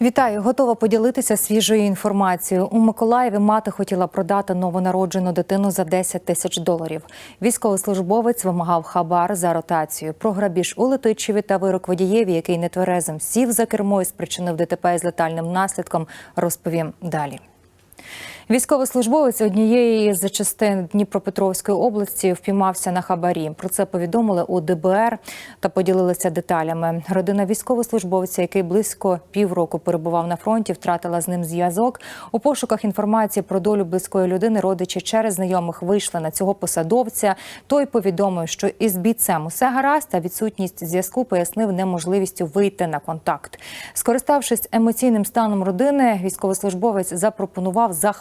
Вітаю, готова поділитися свіжою інформацією. У Миколаєві мати хотіла продати новонароджену дитину за 10 тисяч доларів. Військовослужбовець вимагав хабар за ротацію. Про грабіж у Летичеві та вирок водієві, який нетверезим сів за кермо і спричинив ДТП з летальним наслідком, розповім далі. Військовослужбовець однієї з частин Дніпропетровської області впіймався на хабарі. Про це повідомили у ДБР та поділилися деталями. Родина військовослужбовця, який близько півроку перебував на фронті, втратила з ним зв'язок. У пошуках інформації про долю близької людини родичі через знайомих вийшли на цього посадовця. Той повідомив, що із бійцем усе гаразд, а відсутність зв'язку пояснив неможливістю вийти на контакт. Скориставшись емоційним станом родини, військовослужбовець запропонував за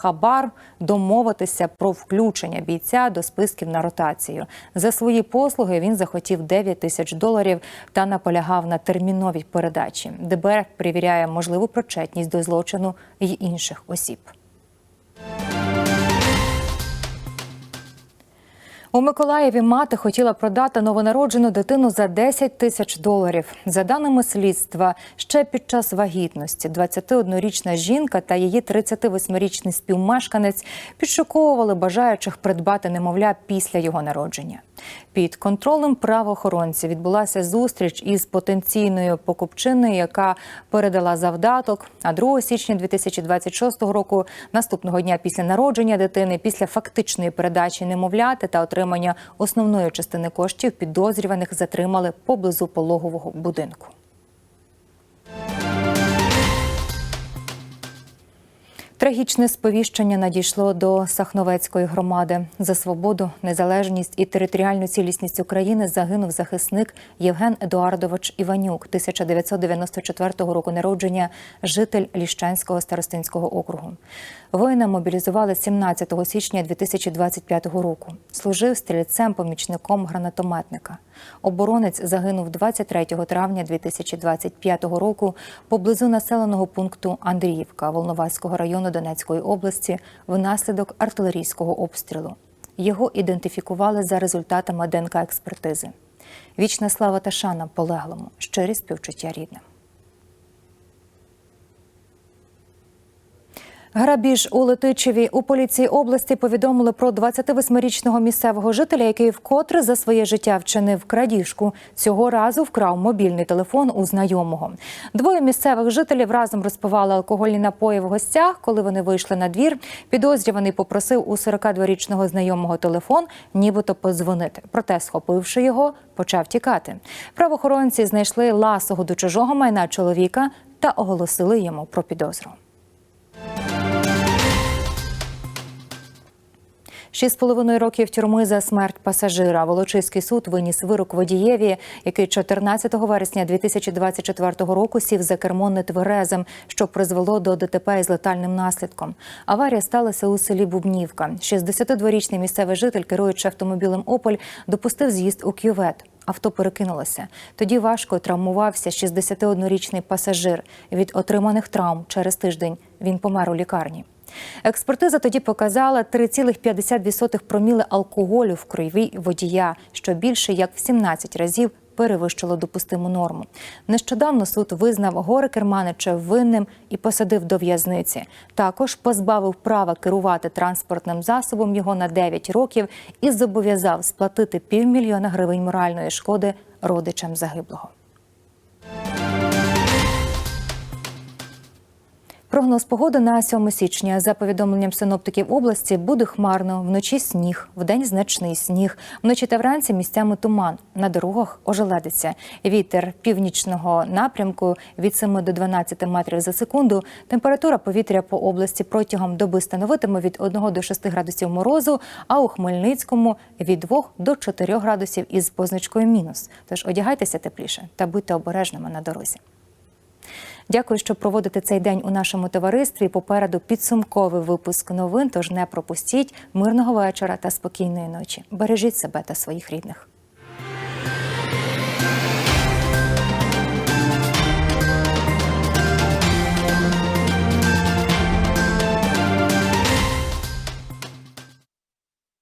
домовитися про включення бійця до списків на ротацію. За свої послуги він захотів 9 тисяч доларів та наполягав на терміновій передачі. ДБР перевіряє можливу причетність до злочину й інших осіб. У Миколаєві мати хотіла продати новонароджену дитину за 10 тисяч доларів. За даними слідства, ще під час вагітності 21-річна жінка та її 38-річний співмешканець підшуковували бажаючих придбати немовля після його народження. Під контролем правоохоронців відбулася зустріч із потенційною покупчиною, яка передала завдаток. А 2 січня 2026 року, наступного дня після народження дитини, після фактичної передачі немовляти та отримання основної частини коштів, підозрюваних затримали поблизу пологового будинку. Трагічне сповіщення надійшло до Сахновецької громади. За свободу, незалежність і територіальну цілісність України загинув захисник Євген Едуардович Іванюк, 1994 року народження, житель Ліщанського старостинського округу. Воїна мобілізували 17 січня 2025 року. Служив стрільцем-помічником гранатометника. Оборонець загинув 23 травня 2025 року поблизу населеного пункту Андріївка Волноваського району Донецької області внаслідок артилерійського обстрілу. Його ідентифікували за результатами ДНК-експертизи. Вічна слава та шана полеглому, щирі співчуття рідним. Грабіж у Летичеві у поліції області повідомили про 28-річного місцевого жителя, який вкотре за своє життя вчинив крадіжку. Цього разу вкрав мобільний телефон у знайомого. Двоє місцевих жителів разом розпивали алкогольні напої в гостях. Коли вони вийшли на двір, підозрюваний попросив у 42-річного знайомого телефон, нібито подзвонити. Проте, схопивши його, почав тікати. Правоохоронці знайшли ласого до чужого майна чоловіка та оголосили йому про підозру. Шість з половиною років тюрми за смерть пасажира. Волочиський суд виніс вирок водієві, який 14 вересня 2024 року сів за кермо нетверезим, що призвело до ДТП із летальним наслідком. Аварія сталася у селі Бубнівка. 62-річний місцевий житель, керуючи автомобілем Ополь, допустив з'їзд у кювет. Авто перекинулося. Тоді важко травмувався 61-річний пасажир. Від отриманих травм через тиждень він помер у лікарні. Експертиза тоді показала 3,52 проміли алкоголю в крові водія, що більше як в 17 разів перевищило допустиму норму. Нещодавно суд визнав горе керманича винним і посадив до в'язниці. Також позбавив права керувати транспортним засобом його на 9 років і зобов'язав сплатити півмільйона гривень моральної шкоди родичам загиблого. Прогноз погоди на 7 січня. За повідомленням синоптиків області буде хмарно, вночі сніг, вдень значний сніг. Вночі та вранці місцями туман. На дорогах ожеледиться. Вітер північного напрямку від 7 до 12 метрів за секунду. Температура повітря по області протягом доби становитиме від 1 до 6 градусів морозу, а у Хмельницькому від 2 до 4 градусів із позначкою мінус. Тож одягайтеся тепліше та будьте обережними на дорозі. Дякую, що проводите цей день у нашому товаристві. Попереду підсумковий випуск новин. Тож не пропустіть мирного вечора та спокійної ночі. Бережіть себе та своїх рідних.